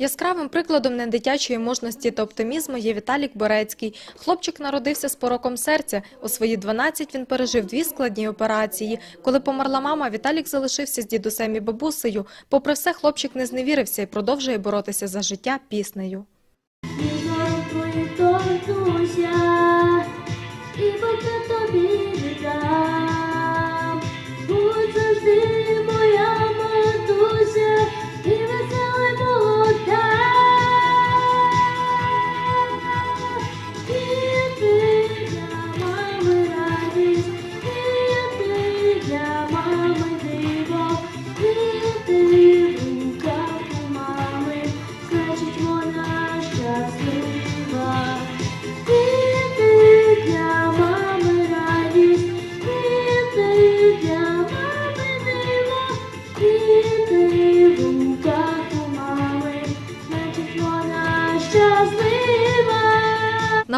Яскравим прикладом недитячої мужності та оптимізму є Віталік Борецький. Хлопчик народився з пороком серця. У свої 12 він пережив дві складні операції. Коли померла мама, Віталік залишився з дідусем і бабусею. Попри все, хлопчик не зневірився і продовжує боротися за життя піснею.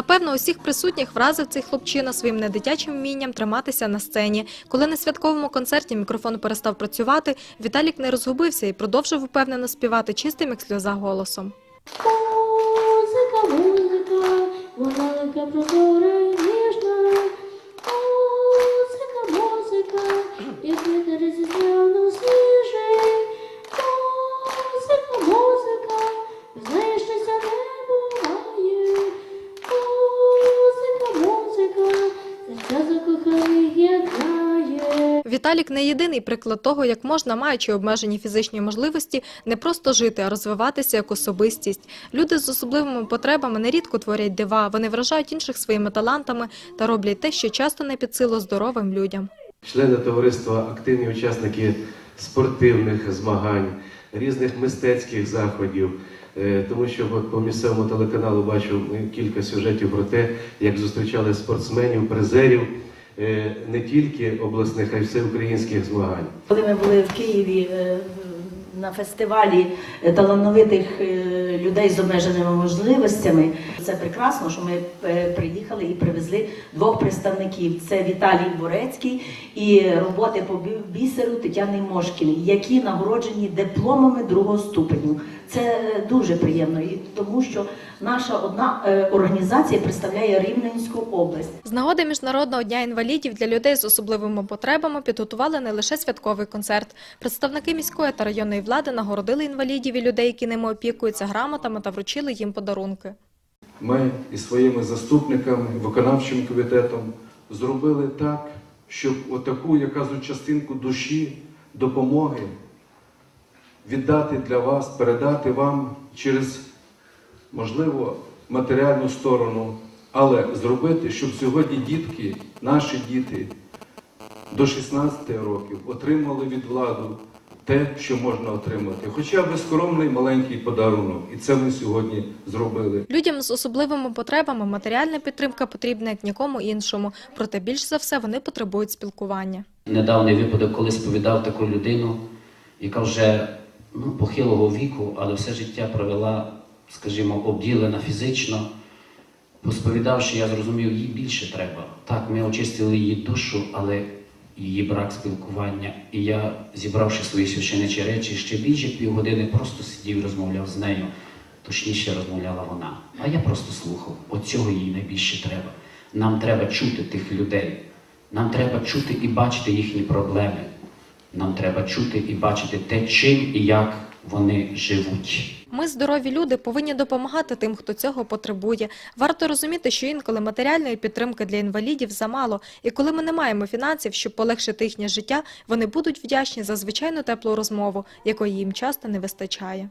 Напевно, усіх присутніх вразив цей хлопчина своїм недитячим вмінням триматися на сцені. Коли на святковому концерті мікрофон перестав працювати, Віталік не розгубився і продовжив упевнено співати чистим, як сльоза голосом. Музика, музика, вона прозора Віталік не єдиний приклад того, як можна, маючи обмежені фізичні можливості, не просто жити, а розвиватися як особистість. Люди з особливими потребами нерідко творять дива, вони вражають інших своїми талантами та роблять те, що часто не під силу здоровим людям. Члени товариства активні учасники спортивних змагань, різних мистецьких заходів. Е, Тому що по місцевому телеканалу бачу кілька сюжетів про те, як зустрічали спортсменів, призерів не тільки обласних, а й всеукраїнських змагань. Коли ми були в Києві е, на фестивалі е, талановитих е, людей з обмеженими можливостями, це прекрасно, що ми е, приїхали і привезли двох представників: це Віталій Борецький і роботи по бісеру Тетяни Мошкіни, які нагороджені дипломами другого ступеню. Це е, дуже приємно, і тому що наша одна е, організація представляє Рівненську область. З нагоди Міжнародного дня інвалідів для людей з особливими потребами підготували не лише святковий концерт. Представники міської та районної влади нагородили інвалідів і людей, які ними опікуються грамотами та вручили їм подарунки. ми із своїми заступниками, виконавчим комітетом зробили так, щоб отаку, я кажу, частинку душі, допомоги віддати для вас, передати вам через, можливо, матеріальну сторону, але зробити, щоб сьогодні дітки, наші діти до 16 років отримали від влади те, що можна отримати, хоча б скромний маленький подарунок. І це ми сьогодні зробили. Людям з особливими потребами матеріальна підтримка потрібна як нікому іншому, проте більш за все вони потребують спілкування. Недавній випадок, коли сповідав таку людину, яка вже ну, похилого віку, але все життя провела, скажімо, обділена фізично. Посповідавши, я зрозумів, їй більше треба. Так, ми очистили її душу, але її брак спілкування. І я, зібравши свої священичі речі, ще більше півгодини просто сидів розмовляв з нею. Точніше розмовляла вона. А я просто слухав. От цього їй найбільше треба. Нам треба чути тих людей. Нам треба чути і бачити їхні проблеми. Нам треба чути і бачити те, чим і як вони живуть. Ми, здорові люди, повинні допомагати тим, хто цього потребує. Варто розуміти, що інколи матеріальної підтримки для інвалідів замало, і коли ми не маємо фінансів, щоб полегшити їхнє життя, вони будуть вдячні за звичайну теплу розмову, якої їм часто не вистачає.